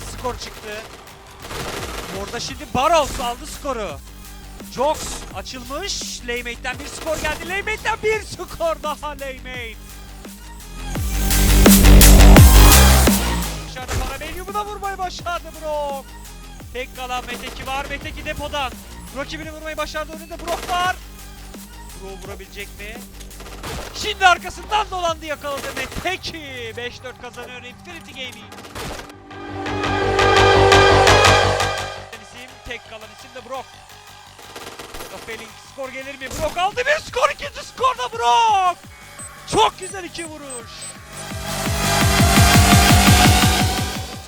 skor çıktı. Orada şimdi Barros aldı skoru. Jox açılmış. Laymate'den bir skor geldi. Laymate'den bir skor daha Laymate. Dışarıda Parabellum'u da vurmayı başardı Brock. Tek kalan Meteki var. Meteki depodan. Rakibini vurmayı başardı. Önünde Brock var. Brock vurabilecek mi? Şimdi arkasından dolandı yakaladı Meteki. 5-4 kazanıyor Infinity Gaming. Brock. Çok güzel iki vuruş.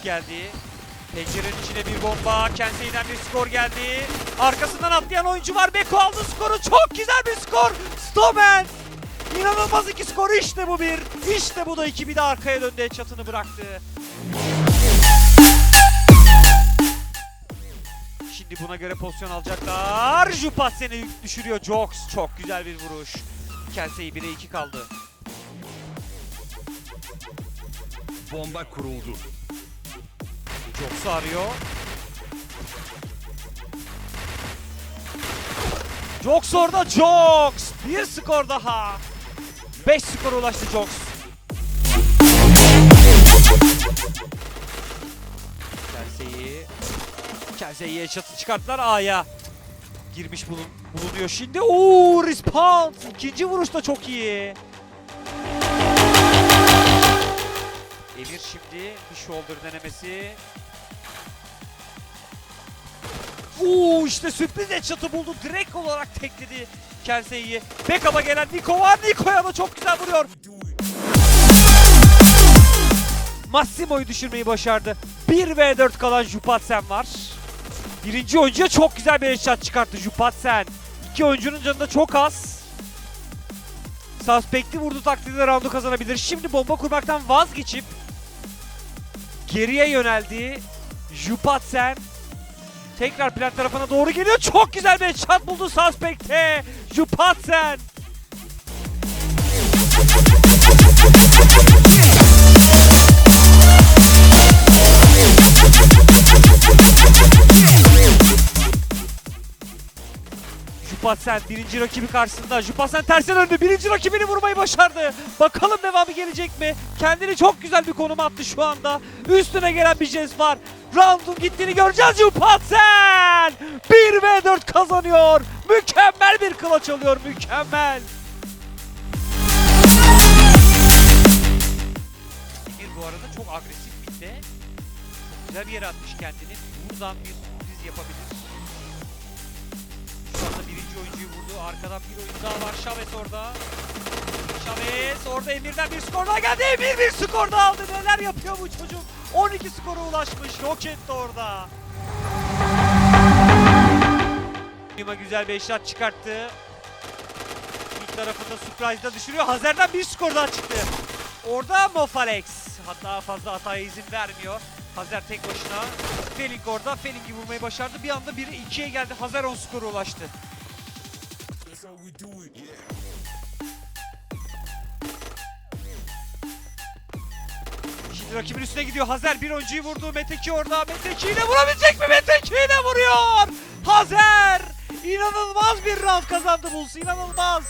Geldi. Pencerenin içine bir bomba. Kensey'den bir skor geldi. Arkasından atlayan oyuncu var. Beko aldı skoru. Çok güzel bir skor. Stomen. İnanılmaz iki skor. İşte bu bir. İşte bu da iki. Bir de arkaya döndü. Çatını bıraktı. Şimdi buna göre pozisyon alacaklar. Jupat seni düşürüyor. Jox çok güzel bir vuruş. Kelsey 1'e 2 kaldı. Bomba kuruldu. Jox'u arıyor. Jox orada Jox. Bir skor daha. 5 skora ulaştı Jox. Kelsey'i Kelsey'e çatı çıkarttılar A'ya. Girmiş bulun, bulunuyor şimdi. Oo response. İkinci vuruş da çok iyi. Emir şimdi bir shoulder denemesi. Oo işte sürpriz headshot'ı buldu. Direkt olarak tekledi Kelsey'i. Backup'a gelen Niko var. Niko'ya da çok güzel vuruyor. Massimo'yu düşürmeyi başardı. 1 v 4 kalan Jupatsen var. Birinci oyuncuya çok güzel bir headshot çıkarttı Jupatsen. İki oyuncunun canı da çok az. Suspect'i vurdu takdirde roundu kazanabilir. Şimdi bomba kurmaktan vazgeçip geriye yöneldi. Jupatsen tekrar plan tarafına doğru geliyor. Çok güzel bir headshot buldu Suspect'e. Jupatsen. Jupatsen birinci rakibi karşısında. Jupatsen terse döndü. Birinci rakibini vurmayı başardı. Bakalım devamı gelecek mi? Kendini çok güzel bir konuma attı şu anda. Üstüne gelen bir jest var. Round'un gittiğini göreceğiz Jupatsen. 1 v 4 kazanıyor. Mükemmel bir kılaç alıyor. Mükemmel. Emir bu arada çok agresif bitti. Çok güzel bir yere atmış kendini. Buradan bir sürpriz yapabilir. Birinci oyuncuyu vurdu. Arkadan bir oyuncu daha var. Chavez orada. Chavez orada Emir'den bir skor daha geldi. Emir bir skor daha aldı. Neler yapıyor bu çocuk? 12 skora ulaşmış. Roket de orada. Lima güzel bir eşat çıkarttı. İlk tarafında Surprise'da düşürüyor. Hazer'den bir skor daha çıktı. Orada Mofalex. Hatta fazla hataya izin vermiyor. Hazer tek başına. Feling orada. Feling'i vurmayı başardı. Bir anda 1'e 2'ye geldi. Hazer 10 skora ulaştı. Şimdi rakibin üstüne gidiyor. Hazer bir oyuncuyu vurdu. Meteki orada. Meteki ile vurabilecek mi? Meteki ile vuruyor. Hazer! İnanılmaz bir round kazandı Bulls. İnanılmaz.